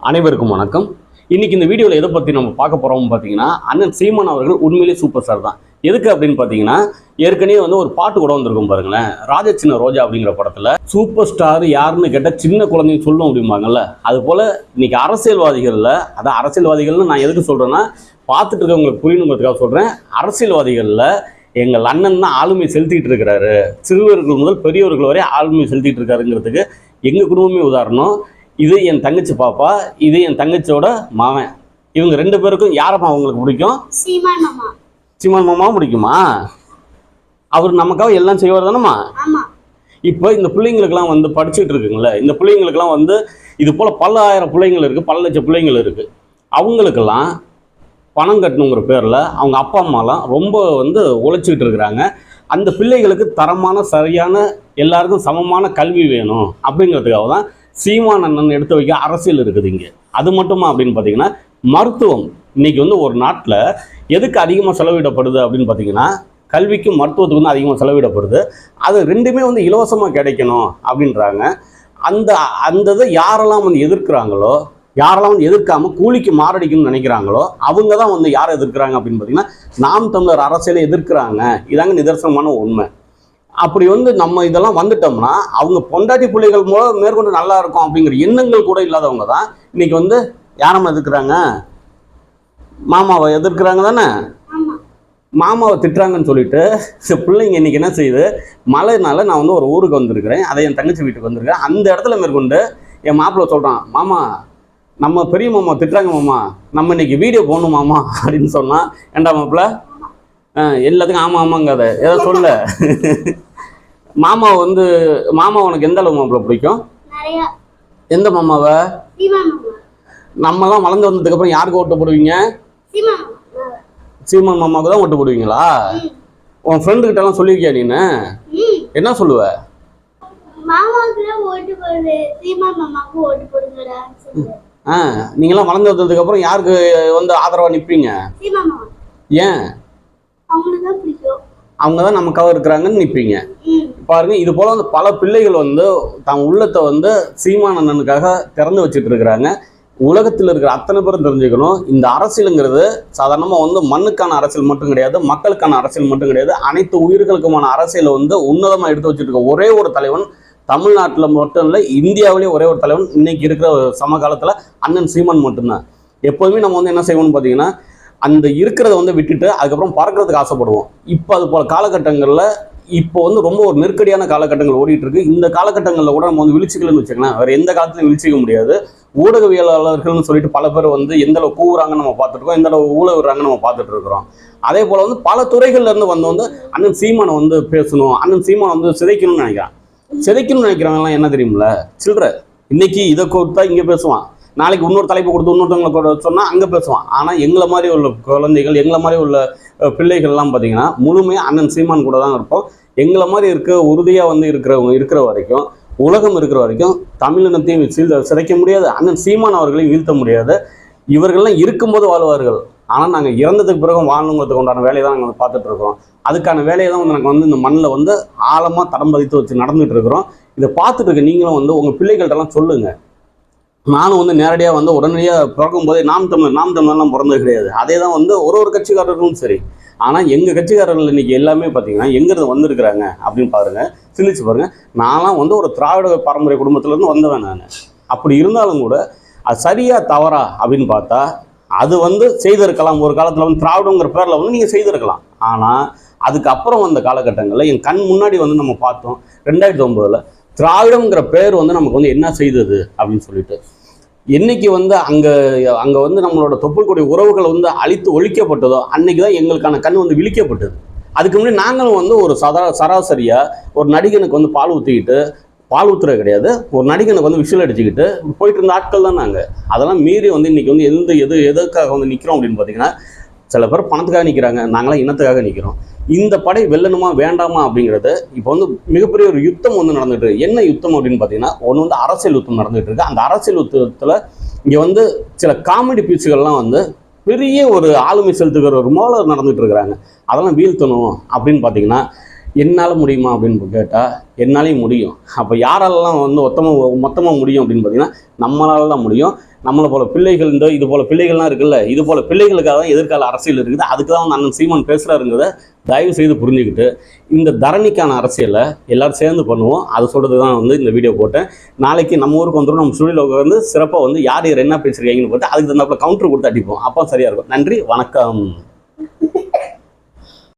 அனைவருக்கும் வணக்கம். இன்றைக்கி இந்த வீடியோவில் எதை பற்றி நம்ம பார்க்க போகிறோம் பார்த்தீங்கன்னா அண்ணன் சீமான் அவர்கள் உண்மையிலேயே சூப்பர் ஸ்டார் தான். எதுக்கு அப்படின்னு பார்த்தீங்கன்னா ஏற்கனவே வந்து ஒரு பாட்டு கூட வந்திருக்கும் பாருங்களேன். ராஜா சின்ன ரோஜா அப்படிங்கிற படத்தில் சூப்பர் ஸ்டார் யாருன்னு கேட்டால் சின்ன குழந்தைங்க சொல்லும் அப்படிம்பாங்கல்ல. அது போல் இன்றைக்கி அரசியல்வாதிகளில் அதான் அரசியல்வாதிகள்னு நான் எதுக்கு சொல்கிறேன்னா பார்த்துட்டு இருக்கவங்களுக்கு புரியணுங்கிறதுக்காக சொல்கிறேன் அரசியல்வாதிகளில் எங்கள் அண்ணன் தான் ஆளுமை செலுத்திக்கிட்டு இருக்கிறாரு. சிறுவர்கள் முதல் பெரியவர்கள் வரை ஆளுமை செலுத்திட்டு இருக்காருங்கிறதுக்கு எங்கள் குடும்பமே உதாரணம். இது என் தங்கச்சி பாப்பா இது என் தங்கச்சியோட மாமன். இவங்க ரெண்டு பேருக்கும் யாரம்மா அவங்களுக்கு பிடிக்கும்? சீமான் மாமா. சீமான் மாமாவும் பிடிக்குமா? அவர் நமக்காக எல்லாம் செய்வார் தானம்மா? இப்போ இந்த பிள்ளைங்களுக்கெல்லாம் வந்து படிச்சுட்டு இருக்குங்களே இந்த பிள்ளைங்களுக்கெல்லாம் வந்து இது போல் பல ஆயிரம் பிள்ளைங்கள் இருக்குது பல லட்சம் பிள்ளைங்கள் இருக்குது அவங்களுக்கெல்லாம் பணம் கட்டணுங்கிற பேரில் அவங்க அப்பா அம்மாலாம் ரொம்ப வந்து உழைச்சிக்கிட்டு இருக்கிறாங்க. அந்த பிள்ளைகளுக்கு தரமான சரியான எல்லாருக்கும் சமமான கல்வி வேணும் அப்படிங்கிறதுக்காக தான் சீமான் அண்ணன் எடுத்து வைக்க அரசியல் இருக்குது இங்கே. அது மட்டுமா அப்படின்னு பார்த்தீங்கன்னா மருத்துவம். இன்னைக்கு வந்து ஒரு நாட்டில் எதுக்கு அதிகமாக செலவிடப்படுது அப்படின்னு பார்த்தீங்கன்னா கல்விக்கும் மருத்துவத்துக்கு வந்து அதிகமாக செலவிடப்படுது. அது ரெண்டுமே வந்து இலவசமாக கிடைக்கணும் அப்படின்றாங்க. அந்த அந்த இதை யாரெல்லாம் வந்து எதிர்க்கிறாங்களோ யாரெல்லாம் வந்து எதிர்க்காமல் கூலிக்கு மாரடிக்கணும்னு நினைக்கிறாங்களோ அவங்க தான் வந்து யாரை எதிர்க்கிறாங்க அப்படின்னு பார்த்தீங்கன்னா நாம் தமிழர் அரசியலை எதிர்க்கிறாங்க. இதாங்க நிதர்சனமான உண்மை. அப்படி வந்து நம்ம இதெல்லாம் வந்துட்டோம்னா அவங்க பொண்டாட்டி பிள்ளைகள் மூலம் மேற்கொண்டு நல்லா இருக்கும் அப்படிங்கிற எண்ணங்கள் கூட இல்லாதவங்க தான் இன்னைக்கு வந்து யாரம்மா எதிர்க்கிறாங்க? மாமாவை எதிர்க்கிறாங்க தானே? மாமாவை திட்டுறாங்கன்னு சொல்லிட்டு சில பிள்ளைங்க இன்னைக்கு என்ன செய்யுது? மழைனால நான் வந்து ஒரு ஊருக்கு வந்திருக்கிறேன். அதை என் தங்கச்சி வீட்டுக்கு வந்திருக்கேன். அந்த இடத்துல மேற்கொண்டு என் மாப்பிள்ளை சொல்கிறான் மாமா நம்ம பெரிய மாமா திட்டுறாங்க மாமா. நம்ம இன்னைக்கு வீடியோ போகணும் மாமா. அப்படின்னு சொன்னான் ஏண்டா மாப்பிள்ள? எல்லாத்துக்கும் ஆமாம் ஆமாங்காத. ஏதோ சொல்ல. மாமா வந்து மாமா உனக்கு எந்த அளவு மாப்பிள்ளை பிடிக்கும்? எந்த மாமாவை? நம்மலாம் வளர்ந்து வந்ததுக்கப்புறம் யாருக்கு ஓட்டு போடுவீங்க? சீமான் மாமா சீமான் மாமாவுக்கு தான் ஓட்டு போடுவீங்களா. உன் ஃப்ரெண்டு கிட்டலாம் சொல்லியிருக்கியா நீனு என்ன? சொல்லுவ? ஆ நீங்களாம் வளர்ந்து வந்ததுக்கப்புறம் யாருக்கு வந்து ஆதரவாக நிற்பீங்க ஏன்? அவங்க தான் நமக்காக இருக்கிறாங்கன்னு நிற்பீங்க பாருங்கள் பாருங்க இது போல் வந்து பல பிள்ளைகள் வந்து தம் உள்ளத்தை வந்து சீமான் அண்ணனுக்காக திறந்து வச்சுட்டு இருக்கிறாங்க உலகத்தில் இருக்கிற அத்தனை பேரும் தெரிஞ்சுக்கணும். இந்த அரசியலுங்கிறது சாதாரணமாக வந்து மண்ணுக்கான அரசியல் மட்டும் கிடையாது மக்களுக்கான அரசியல் மட்டும் கிடையாது. அனைத்து உயிர்களுக்குமான அரசியலை வந்து உன்னதமாக எடுத்து வச்சுட்டு இருக்க ஒரே ஒரு தலைவன் தமிழ்நாட்டில் மட்டும் இல்லை இந்தியாவிலே ஒரே ஒரு தலைவன் இன்னைக்கு இருக்கிற சமகாலத்தில் அண்ணன் சீமான் மட்டும்தான். எப்போதுமே நம்ம வந்து என்ன செய்வோம்னு பார்த்தீங்கன்னா அந்த இருக்கிறத வந்து விட்டுட்டு அதுக்கப்புறம் பறக்கிறதுக்கு ஆசைப்படுவோம். இப்போ அது போல காலகட்டங்களில் இப்போ வந்து ரொம்ப ஒரு நெருக்கடியான காலகட்டங்கள் ஓடிட்டு இருக்கு இந்த காலகட்டங்களில் கூட நம்ம வந்து விழிச்சிக்கலன்னு வச்சுக்கலாம் வேற எந்த காலத்துலையும் விழிச்சிக்க முடியாது. ஊடகவியலாளர்கள்னு சொல்லிட்டு பல பேர் வந்து எந்த அளவு கூவுறாங்கன்னு நம்ம பார்த்துருக்கோம் எந்த அளவு ஊழ விடுறாங்கன்னு நம்ம பார்த்துட்டு இருக்கிறோம் அதே போல வந்து பல துறைகள்ல இருந்து வந்து வந்து அண்ணன் சீமானை வந்து பேசணும். அண்ணன் சீமானை வந்து சிதைக்கணும்னு நினைக்கிறான். சிதைக்கணும்னு நினைக்கிறவங்கலாம் என்ன தெரியுமில்ல? சில்லற இன்னைக்கு இதை கொடுத்தா இங்கே பேசுவான். நாளைக்கு இன்னொரு தலைப்பு கொடுத்து இன்னொருத்தவங்களை சொன்னால் அங்கே பேசுவான். ஆனால் எங்களை மாதிரி உள்ள குழந்தைகள் எங்களை மாதிரி உள்ள பிள்ளைகள்லாம் பார்த்தீங்கன்னா முழுமையாக அண்ணன் சீமான் கூட தான் இருப்போம். எங்களை மாதிரி இருக்க உறுதியாக வந்து இருக்கிறவங்க இருக்கிற வரைக்கும் உலகம் இருக்கிற வரைக்கும் தமிழினத்தையும் சிறைக்க சிதைக்க முடியாது. அண்ணன் சீமான் அவர்களையும் வீழ்த்த முடியாது. இவர்கள்லாம் இருக்கும்போது வாழ்வார்கள். ஆனால் நாங்கள் இறந்ததுக்கு பிறகு வாழணுங்கிறதுக்கு உண்டான வேலையை தான் நாங்கள் வந்து பார்த்துட்டு இருக்கிறோம். அதுக்கான வேலையை தான் வந்து நாங்கள் வந்து இந்த மண்ணில் வந்து ஆழமாக தடம் பதித்து வச்சு நடந்துட்டு இருக்கிறோம். இதை பார்த்துட்டு இருக்க நீங்களும் வந்து உங்கள் பிள்ளைகள்கிட்டலாம் சொல்லுங்கள் நானும் வந்து நேரடியாக வந்து உடனடியாக பிறக்கும் போதே நாம் தமிழர் நாம் தமிழர்லாம் பிறந்தது கிடையாது. அதே தான் வந்து ஒரு ஒரு கட்சிக்காரர்களும் சரி. ஆனால் எங்கள் கட்சிக்காரர்கள் இன்றைக்கி எல்லாமே பார்த்தீங்கன்னா எங்கேருந்து வந்திருக்கிறாங்க அப்படின்னு பாருங்க. சிந்திச்சு பாருங்கள் நான்லாம் வந்து ஒரு திராவிட பாரம்பரிய குடும்பத்திலேருந்து வந்தவன் நான். அப்படி இருந்தாலும் கூட அது சரியா தவறா அப்படின்னு பார்த்தா அது வந்து செய்திருக்கலாம். ஒரு காலத்தில் வந்து திராவிடங்கிற பேரில் வந்து நீங்கள் செய்திருக்கலாம். ஆனால் அதுக்கப்புறம் வந்த காலகட்டங்களில் என் கண் முன்னாடி வந்து நம்ம பார்த்தோம். ரெண்டாயிரத்தி ஒம்பதில் திராவிடங்கிற பேர் வந்து நமக்கு வந்து என்ன செய்தது அப்படின்னு சொல்லிட்டு. என்னைக்கு வந்து அங்கே அங்கே வந்து நம்மளோட தொப்புள்கூடிய உறவுகள் வந்து அழித்து ஒழிக்கப்பட்டதோ அன்னைக்கு தான் எங்களுக்கான கண் வந்து விழிக்கப்பட்டது. அதுக்கு முன்னாடி நாங்களும் வந்து ஒரு சதா சராசரியாக ஒரு நடிகனுக்கு வந்து பால் ஊற்றிக்கிட்டு பால் ஊத்துறது கிடையாது. ஒரு நடிகனுக்கு வந்து விஷல் அடிச்சுக்கிட்டு போயிட்டு இருந்த ஆட்கள் தான் நாங்கள் அதெல்லாம் மீறி வந்து இன்னைக்கு வந்து எந்த எது எதுக்காக வந்து நிற்கிறோம் அப்படின்னு பார்த்தீங்கன்னா சில பேர் பணத்துக்காக நிற்கிறாங்க நாங்களாம் இனத்துக்காக நிற்கிறோம் இந்த படை வெல்லணுமா வேண்டாமா அப்படிங்கிறது இப்போ வந்து மிகப்பெரிய ஒரு யுத்தம் வந்து நடந்துட்டு இருக்கு. என்ன யுத்தம் அப்படின்னு பார்த்தீங்கன்னா ஒன்று வந்து அரசியல் யுத்தம் நடந்துட்டு இருக்கு. அந்த அரசியல் யுத்தத்தில் இங்கே வந்து சில காமெடி பீச்சுகள்லாம் வந்து பெரிய ஒரு ஆளுமை செலுத்துகிற ஒரு மோளர் நடந்துட்டு இருக்கிறாங்க. அதெல்லாம் வீழ்த்தணும் அப்படின்னு பார்த்தீங்கன்னா என்னால் முடியுமா அப்படின்னு கேட்டால் என்னாலையும் முடியும். அப்போ யாராலலாம் வந்து மொத்தமாக மொத்தமாக முடியும் அப்படின்னு பார்த்தீங்கன்னா நம்மளால தான் முடியும். நம்மளை போல பிள்ளைகள் இந்த இது போல பிள்ளைகள்லாம் இருக்குல்ல இது போல பிள்ளைகளுக்காக தான் எதிர்கால அரசியல் இருக்குது. அதுக்கு தான் வந்து அண்ணன் சீமான் பேசுகிறாருங்கிறத தயவு செய்து புரிஞ்சுக்கிட்டு இந்த தரணிக்கான அரசியலை எல்லாரும் சேர்ந்து பண்ணுவோம். அது சொல்கிறது தான் வந்து இந்த வீடியோ போட்டேன். நாளைக்கு நம்ம ஊருக்கு வந்துடும் நம்ம ஸ்டுடியோவில் வந்து சிறப்பாக வந்து யார் யார் என்ன பேசுகிறீங்கன்னு பார்த்து அதுக்கு தகுந்தாப்பில் கவுண்டர் கொடுத்து அடிப்போம். அப்போ சரியாக இருக்கும். நன்றி வணக்கம்.